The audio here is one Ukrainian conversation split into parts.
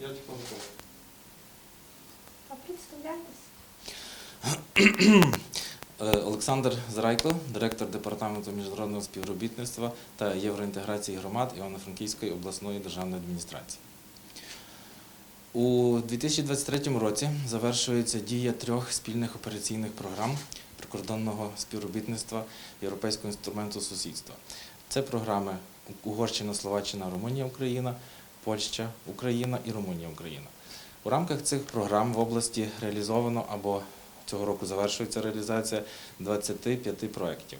Я Павло. А представляйтесь. Е, Олександр Зрайко, директор департаменту міжнародного співробітництва та євроінтеграції громад Івано-Франківської обласної державної адміністрації. У 2023 році завершується дія трьох спільних операційних програм прикордонного співробітництва Європейського інструменту сусідства. Це програми Угорщина, Словаччина, Румунія, Україна, Польща, Україна і Румунія, Україна. У рамках цих програм в області реалізовано або цього року завершується реалізація 25 проєктів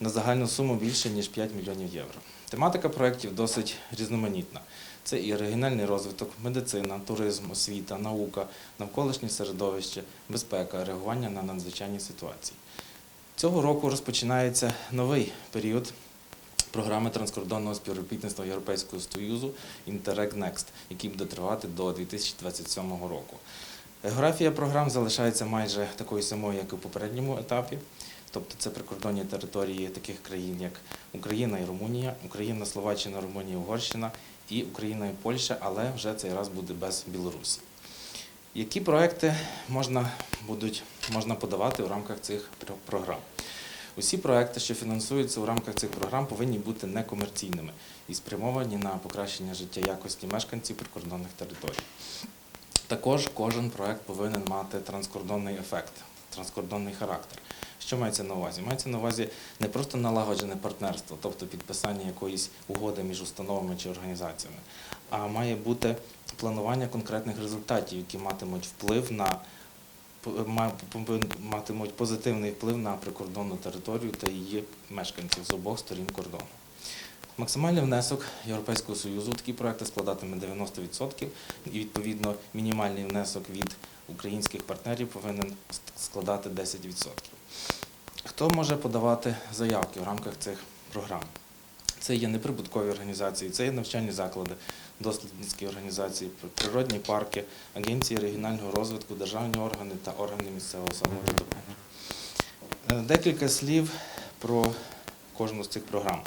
на загальну суму більше ніж 5 мільйонів євро. Тематика проєктів досить різноманітна. Це і регіональний розвиток, медицина, туризм, освіта, наука, навколишнє середовище, безпека, реагування на надзвичайні ситуації. Цього року розпочинається новий період програми транскордонного співробітництва Європейського Союзу Interreg Next, який буде тривати до 2027 року. Географія програм залишається майже такою самою, як і у попередньому етапі. Тобто це прикордонні території таких країн, як Україна і Румунія, Україна, Словаччина, Румунія, Угорщина і Україна і Польща, але вже цей раз буде без Білорусі. Які проекти можна, будуть, можна подавати у рамках цих програм? Усі проекти, що фінансуються у рамках цих програм, повинні бути некомерційними і спрямовані на покращення життя якості мешканців прикордонних територій. Також кожен проект повинен мати транскордонний ефект, транскордонний характер. Що мається на увазі? Мається на увазі не просто налагоджене партнерство, тобто підписання якоїсь угоди між установами чи організаціями, а має бути планування конкретних результатів, які матимуть вплив на матимуть позитивний вплив на прикордонну територію та її мешканців з обох сторін кордону. Максимальний внесок Європейського Союзу у такі проекти складатиме 90%, і відповідно мінімальний внесок від українських партнерів повинен складати 10%. Хто може подавати заявки в рамках цих програм? Це є неприбуткові організації, це є навчальні заклади, дослідницькі організації, природні парки, агенції регіонального розвитку, державні органи та органи місцевого самоврядування. Е, Декілька слів про кожну з цих програм.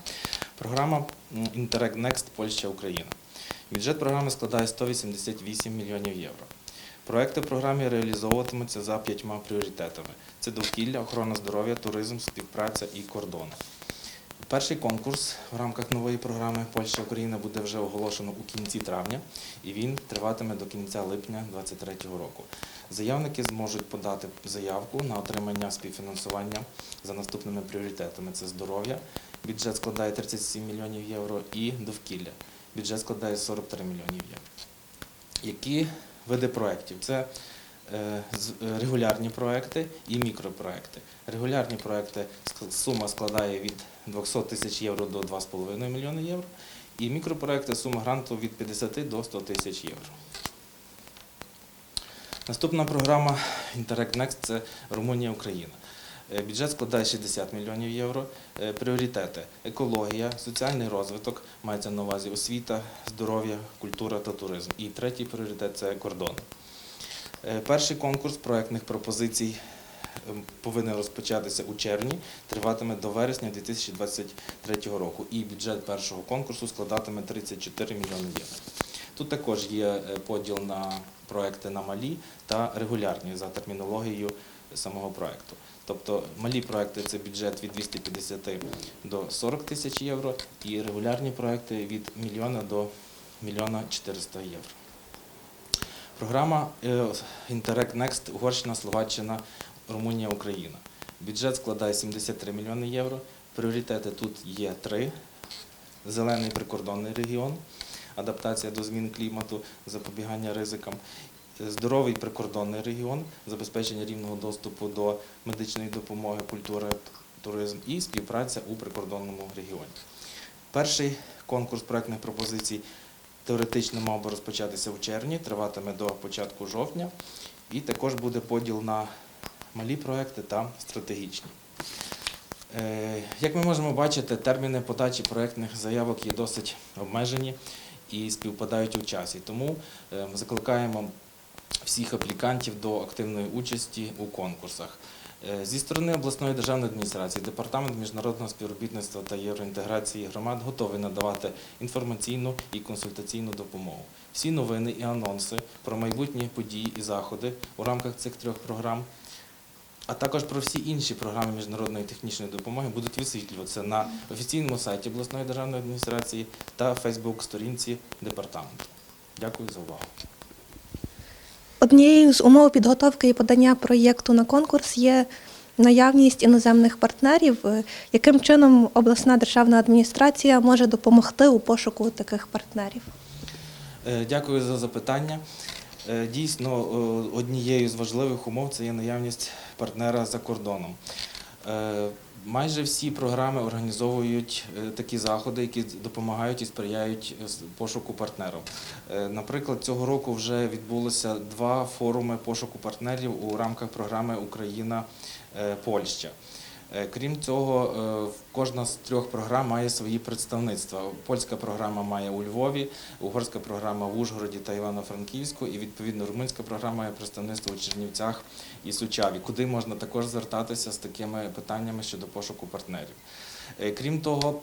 Програма Interreg Next Польща Україна. Бюджет програми складає 188 мільйонів євро. Проекти в програмі реалізовуватимуться за п'ятьма пріоритетами: це довкілля, охорона здоров'я, туризм, співпраця і кордони. Перший конкурс в рамках нової програми Польща Україна буде вже оголошено у кінці травня, і він триватиме до кінця липня 2023 року. Заявники зможуть подати заявку на отримання співфінансування за наступними пріоритетами: це здоров'я. Бюджет складає 37 мільйонів євро і довкілля. Бюджет складає 43 мільйонів євро. Які види проєктів? Це регулярні проекти і мікропроекти. Регулярні проекти сума складає від 200 тисяч євро до 2,5 мільйони євро. І мікропроекти сума гранту від 50 до 100 тисяч євро. Наступна програма Interreg Next – це Румунія Україна. Е, Бюджет складає 60 мільйонів євро. Е, Пріоритети екологія, соціальний розвиток, мається на увазі освіта, здоров'я, культура та туризм. І третій пріоритет це кордон. Е, Перший конкурс проектних пропозицій ем, повинен розпочатися у червні, триватиме до вересня 2023 року. І бюджет першого конкурсу складатиме 34 мільйони євро. Тут також є е, поділ на проекти на малі та регулярні за термінологією самого проекту. Тобто малі проекти це бюджет від 250 до 40 тисяч євро, і регулярні проекти від мільйона до мільйона 400 євро. Програма е, Interreg Next Угорщина, Словаччина, Румунія, Україна. Бюджет складає 73 мільйони євро. Пріоритети тут є три: зелений прикордонний регіон, адаптація до змін клімату, запобігання ризикам. Здоровий прикордонний регіон, забезпечення рівного доступу до медичної допомоги, культури, туризм і співпраця у прикордонному регіоні. Перший конкурс проектних пропозицій теоретично мав би розпочатися в червні, триватиме до початку жовтня, і також буде поділ на малі проекти та стратегічні. Е, Як ми можемо бачити, терміни подачі проектних заявок є досить обмежені і співпадають у часі. Тому е, закликаємо всіх аплікантів до активної участі у конкурсах. Е, Зі сторони обласної державної адміністрації, департамент міжнародного співробітництва та євроінтеграції громад готовий надавати інформаційну і консультаційну допомогу. Всі новини і анонси про майбутні події і заходи у рамках цих трьох програм, а також про всі інші програми міжнародної технічної допомоги будуть висвітлюватися на офіційному сайті обласної державної адміністрації та Фейсбук-сторінці департаменту. Дякую за увагу. Однією з умов підготовки і подання проєкту на конкурс є наявність іноземних партнерів. Е, Яким чином обласна державна адміністрація може допомогти у пошуку таких партнерів? Е, Дякую за запитання. Е, Дійсно, однією з важливих умов це є наявність партнера за кордоном. Е, Майже всі програми організовують е, такі заходи, які допомагають і сприяють е, пошуку партнерів. Наприклад, цього року вже відбулося два форуми пошуку партнерів у рамках програми Україна Польща. Е, Крім цього, е, кожна з трьох програм має свої представництва. Польська програма має у Львові, угорська програма в Ужгороді та Івано-Франківську, і відповідно румунська програма має представництво у Чернівцях і Сучаві, куди можна також звертатися з такими питаннями щодо пошуку партнерів. Е, Крім того,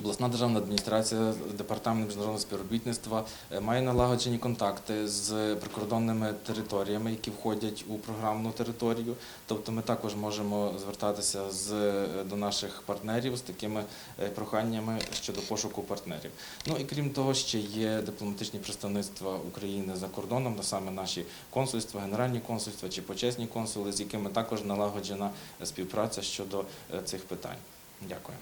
Обласна державна адміністрація, департамент міжнародного співробітництва е, має налагоджені контакти з прикордонними територіями, які входять у програмну територію. Тобто ми також можемо звертатися з, е, до наших партнерів з такими е, проханнями щодо пошуку партнерів. Ну і крім того, ще є дипломатичні представництва України за кордоном, а саме наші консульства, генеральні консульства чи почесні консули, з якими також налагоджена співпраця щодо цих питань. Дякую.